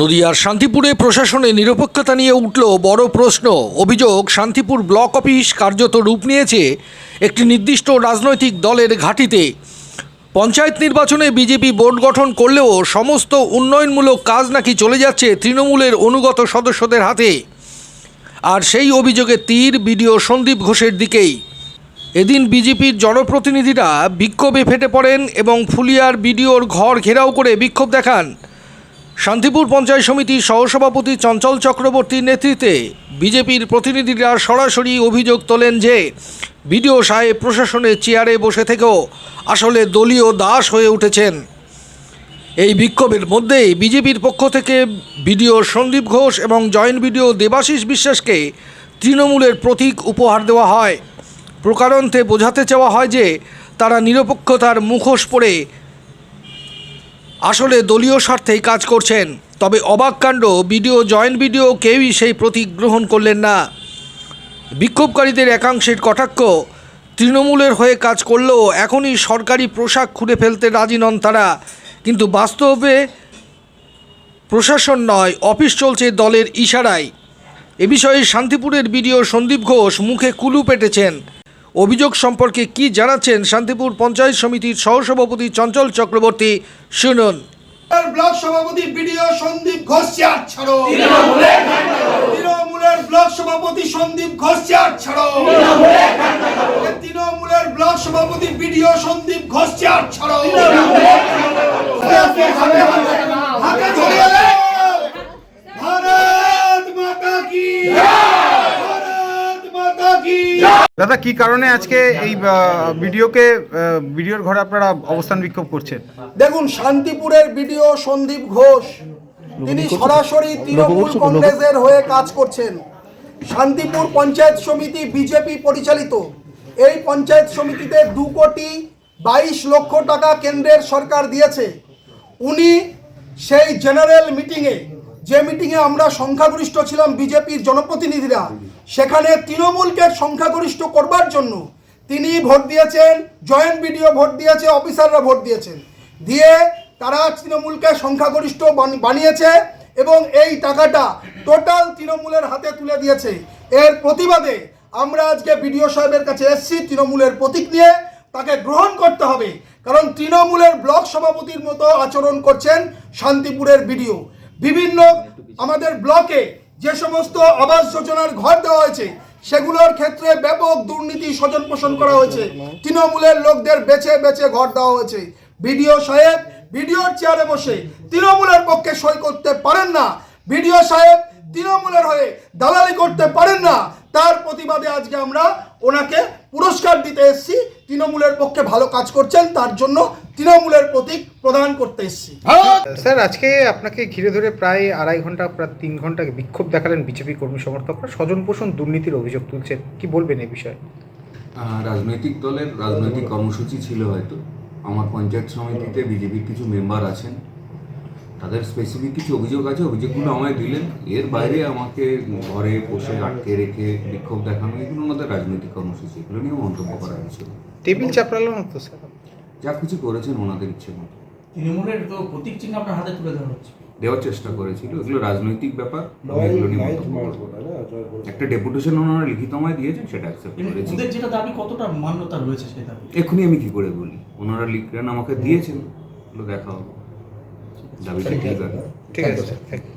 নদিয়ার শান্তিপুরে প্রশাসনে নিরপেক্ষতা নিয়ে উঠল বড় প্রশ্ন। অভিযোগ, শান্তিপুর ব্লক অফিস কার্যত রূপ নিয়েছে একটি নির্দিষ্ট রাজনৈতিক দলের ঘাঁটিতে। পঞ্চায়েত নির্বাচনে বিজেপি বোর্ড গঠন করলেও সমস্ত উন্নয়নমূলক কাজ নাকি চলে যাচ্ছে তৃণমূলের অনুগত সদস্যদের হাতে। আর সেই অভিযোগে তীর, বিডিও সন্দীপ ঘোষের দিকেই। এদিন বিজেপির জনপ্রতিনিধিরা বিক্ষোভে ফেটে পড়েন এবং ফুলিয়ার বিডিওর ঘর ঘেরাও করে বিক্ষোভ দেখান। শান্তিপুর পঞ্চায়েত সমিতির সহসভাপতি চঞ্চল চক্রবর্তীর নেতৃত্বে বিজেপির প্রতিনিধিরা সরাসরি অভিযোগ তোলেন যে বিডিও সাহেব প্রশাসনের চেয়ারে বসে থেকেও আসলে দলীয় দাস হয়ে উঠেছেন। এই বিক্ষোভের মধ্যেই বিজেপির পক্ষ থেকে বিডিও সন্দীপ ঘোষ এবং জয়েন্ট বিডিও দেবাশিস বিশ্বাসকে তৃণমূলের প্রতীক উপহার দেওয়া হয়। প্রকারান্তে বোঝাতে চাওয়া হয় যে তারা নিরপেক্ষতার মুখোশ পরে আসলে দলীয় স্বার্থেই কাজ করছেন, তবে অবাক কাণ্ড, বিডিও, জয়েন্ট বিডিও কেউই সেই প্রতীক গ্রহণ করলেন না। বিক্ষোভকারীদের একাংশের কটাক্ষ, তৃণমূলের হয়ে কাজ করলেও এখনই সরকারি পোশাক খুলে ফেলতে রাজি নন তারা। কিন্তু বাস্তবে প্রশাসন নয়, অফিস চলছে দলের ইশারায়। এ বিষয়ে শান্তিপুরের বিডিও সন্দীপ ঘোষ মুখে কুলু পেটেছেন। অভিযোগ সম্পর্কে কি জানাচ্ছেন শান্তিপুর পঞ্চায়েত সমিতির সহসভাপতি চঞ্চল চক্রবর্তী? শুনুন। আর ব্লক সভাপতি বিডিও সন্দীপ ঘোষ চেয়ার ছাড়ো। তৃণমূলের ব্লক সভাপতি সন্দীপ ঘোষ চেয়ার ছাড়ো। তৃণমূলের ব্লক সভাপতি বিডিও সন্দীপ ঘোষ চেয়ার ছাড়ো হাতে ধরে এলে। ভারত মাতা কি ভারত মাতা কি দাদা কি কারণে আজকে এই ভিডিওকে ভিডিওর ঘরে আপনারা অবস্থান বিক্ষোভ করছেন? দেখুন শান্তিপুরের বিডিও সন্দীপ ঘোষ তিনি সরাসরি তৃণমূল কংগ্রেসের হয়ে কাজ করছেন। শান্তিপুর পঞ্চায়েত সমিতি বিজেপি পরিচালিত। এই পঞ্চায়েত সমিতিতে দু কোটি বাইশ লক্ষ টাকা কেন্দ্রের সরকার দিয়েছে। উনি সেই জেনারেল মিটিংয়ে যে মিটিংয়ে আমরা সংখ্যাগরিষ্ঠ ছিলাম বিজেপির জনপ্রতিনিধিরা, সেখানে তৃণমূলকে সংখ্যাগরিষ্ঠ করবার জন্য তিনি ভোট দিয়েছেন, জয়েন্ট বিডিও ভোট দিয়েছে, অফিসাররা ভোট দিয়েছেন। দিয়ে তারা তৃণমূলকে সংখ্যাগরিষ্ঠ বানি- বানিয়েছে এবং এই টাকাটা টোটাল তৃণমূলের হাতে তুলে দিয়েছে। এর প্রতিবাদে আমরা আজকে বিডিও সাহেবের কাছে এসেছি তৃণমূলের প্রতীক নিয়ে। তাকে গ্রহণ করতে হবে, কারণ তৃণমূলের ব্লক সভাপতির মতো আচরণ করছেন শান্তিপুরের বিডিও। বিভিন্ন আমাদের ব্লকে যে সমস্ত আবাস যোজনার ঘর দেওয়া হয়েছে, সেগুলোর ক্ষেত্রে ব্যাপক দুর্নীতি স্বজন পোষণ করা হয়েছে। তৃণমূলের লোকদের বেছে বেছে ঘর দেওয়া হয়েছে। বিডিও সাহেব, বিডিওর চেয়ারে বসে তৃণমূলের পক্ষে সই করতে পারেন না। বিডিও সাহেব তৃণমূলের হয়ে দালালি করতে পারেন না। তার প্রতিবাদে আজকে আমরা ওনাকে পুরস্কার দিতে এসেছি। তৃণমূলের পক্ষে ভালো কাজ করছেন তার জন্য তৃণমূলের প্রতীক প্রদান করতে এসেছি। স্যার আজকে আপনাকে ঘিরে ধরে প্রায় আড়াই ঘণ্টা প্রায় তিন ঘণ্টা বিক্ষোভ দেখালেন বিজেপি কর্মী সমর্থকরা। স্বজন পোষণ দুর্নীতির অভিযোগ তুলছেন। কি বলবেন এই বিষয়ে? রাজনৈতিক দলের রাজনৈতিক কর্মসূচি ছিল হয়তো। আমার পঞ্চায়েত সমিতিতে বিজেপির কিছু মেম্বার আছেন। তাদের স্পেসিফিক কিছু অভিযোগ আছে অভিযোগগুলো আমায় দিলেন। এর বাইরে আমাকে ঘরে বসে আটকে রেখে বিক্ষোভ দেখানো এগুলো ওনাদের রাজনৈতিক কর্মসূচি। এগুলো নিয়ে মন্তব্য করা হয়েছিল। টেবিল চাপড়ালো না তো স্যার? যা কিছু করেছেন ওনাদের ইচ্ছে মতো। তৃণমূলের তো প্রতীক চিহ্ন আপনার হাতে তুলে দেওয়া হচ্ছে। দেওয়ার চেষ্টা করেছিল এগুলো রাজনৈতিক ব্যাপার এগুলো নিয়ে মন্তব্য করব। না। একটা ডেপুটেশন ওনারা লিখিত আমায় দিয়েছেন সেটা অ্যাকসেপ্ট করেছি। ওদের যেটা দাবি কতটা মান্যতা রয়েছে সেই দাবি? এক্ষুনি আমি কি করে বলি? ওনারা লিখলেন আমাকে দিয়েছেন এগুলো দেখা হবে। দাবিটা ঠিক আছে। ঠিক আছে। Sir thank you